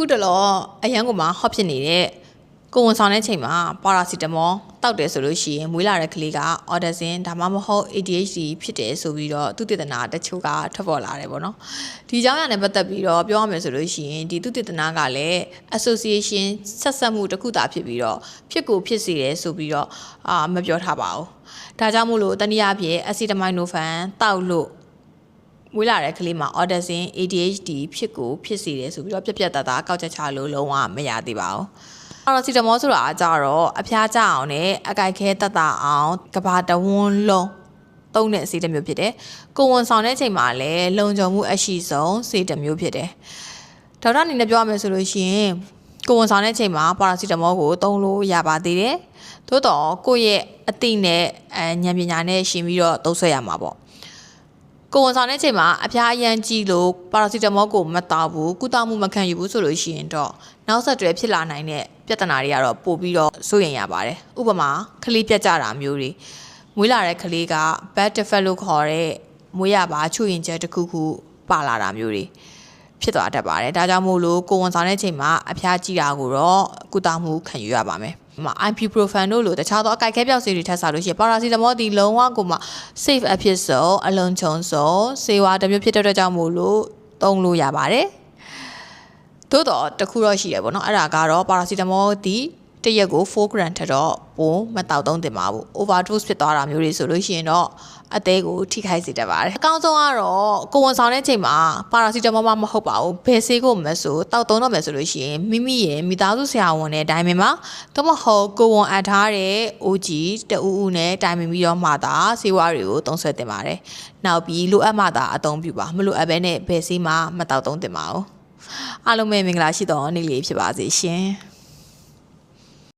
အခုတလောအရန်ကိုမှဟော့ဖြစ်နေတဲ့ကိုဝန်ဆောင်တဲ့ချိန်မှာပါရာစီတမောတောက်တယ်ဆိုလို့ရှိရင်မွေးလာတဲ့ကလေးကအော်ဒါဆင်ဒါမှမဟုတ် ADHD ဖြစ်တယ်ဆိုပြီးတော့သူတည်တနာတချို့ကထွက်ပေါ်လာတယ်ပေါ့နော်ဒီအကြောင်းအရာနဲ့ပတ်သက်ပြီးတော့ပြောရမယ်ဆိုလို့ရှိရင်ဒီသူတည်တနာကလည်း association ဆက်ဆက်မှုတစ်ခုသာဖြစ်ပြီးတော့ဖြစ်ကိုဖြစ်စေတယ်ဆိုပြီးတော့အာမပြောထားပါဘူးဒါကြောင့်မို့လို့တနည်းအားဖြင့် acetaminophen တောက်လို့ မွေးလာတဲ့ကလေးမှာ autism ADHD ဖြစ်ကိုဖြစ်စေတယ်ဆိုပြီးတော့ပြက်ပြက်တသားကောက်ချက်ချလို့လုံးဝမရသေးပါဘူး။အော်စီတမောဆိုတာအကြတော့အဖျားကြအောင်နဲ့အကြိုက်ခဲတတ်တာအောင်ကဘာတဝန်းလုံးသုံးတဲ့ဆေးတစ်မျိုးဖြစ်တယ်။ကိုဝန်ဆောင်တဲ့ချိန်မှာလည်းလုံခြုံမှုအရှိဆုံးဆေးတစ်မျိုးဖြစ်တယ်။ဒေါက်တာအနေနဲ့ပြောရမယ်ဆိုလို့ရှိရင်ကိုဝန်ဆောင်တဲ့ချိန်မှာပါရာစီတမောကိုသုံးလို့ရပါသေးတယ်။သို့တော့ကိုယ့်ရဲ့အသိနဲ့အဉာဏ်ပညာနဲ့ရှင်ပြီးတော့သုံးဆွဲရမှာပေါ့။ ကိုဝန်ဆောင်တဲ့အချိန်မှာအဖျားအရန်ကြီးလို့ပါရာစီတမောကိုမတောက်ဘူးကုသမှုမခံယူဘူးဆိုလို့ရှိရင်တော့နောက်ဆက်တွဲဖြစ်လာနိုင်တဲ့ပြဿနာတွေကတော့ပို့ပြီးတော့စိုးရိမ်ရပါတယ်ဥပမာကလေးပြတ်ကြတာမျိုးတွေမွေးလာတဲ့ကလေးက bad defect လို့ခေါ်တဲ့မွေးရပါချွေရင်ကျဲတစ်ခုခုပါလာတာမျိုးတွေဖြစ်သွားတတ်ပါတယ်ဒါကြောင့်မို့လို့ကိုဝန်ဆောင်တဲ့အချိန်မှာအဖျားကြီးတာကိုတော့ကုသမှုခံယူရပါမယ်ဒီ မှာ ibuprofen တို့လိုတခြားသောအကြိုက်ခဲပြောက်ဆေးတွေထပ်စားလို့ရှိရင်ပါရာစီတမောဒီလုံးဝကိုမှ safe အဖြစ်ဆုံးအလုံးချုံဆုံးဆေးဝါးတစ်မျိုးဖြစ်တဲ့အတွက်ကြောင့်မို့လို့သုံးလို့ရပါတယ်သို့တော့တစ်ခုတော့ရှိရပေါ့နော်အဲ့ဒါကတော့ပါရာစီတမောဒီ တစ်ရက်ကို4 gram ထက်တော့ပိုမတောက်သုံးတင်ပါဘူး overdose ဖြစ်သွားတာမျိုးတွေဆိုလို့ရှိရင်တော့အသေးကိုထိခိုက်စေတတ်ပါတယ်အကောင်းဆုံးကတော့ကိုဝန်ဆောင်တဲ့ချိန်မှာပါရာစီတမောမှမဟုတ်ပါဘူးဘယ်ဆေးကိုမဆိုတောက်သုံးတော့မယ်ဆိုလို့ရှိရင်မိမိရဲ့မိသားစုဆရာဝန်နဲ့တိုင်ပင်မှာတော့မဟုတ်ကိုဝန်အပ်ထားတဲ့ OG တအူးဦးနဲ့တိုင်ပင်ပြီးတော့မှသာဆေးဝါးတွေကိုသုံးဆွဲတင်ပါတယ်နောက်ပြီးလိုအပ်မှသာအသုံးပြုပါမလိုအပ်ဘဲနဲ့ဘယ်ဆေးမှမတောက်သုံးတင်ပါဘူးအားလုံးပဲမင်္ဂလာရှိသောနေ့လေးဖြစ်ပါစေရှင်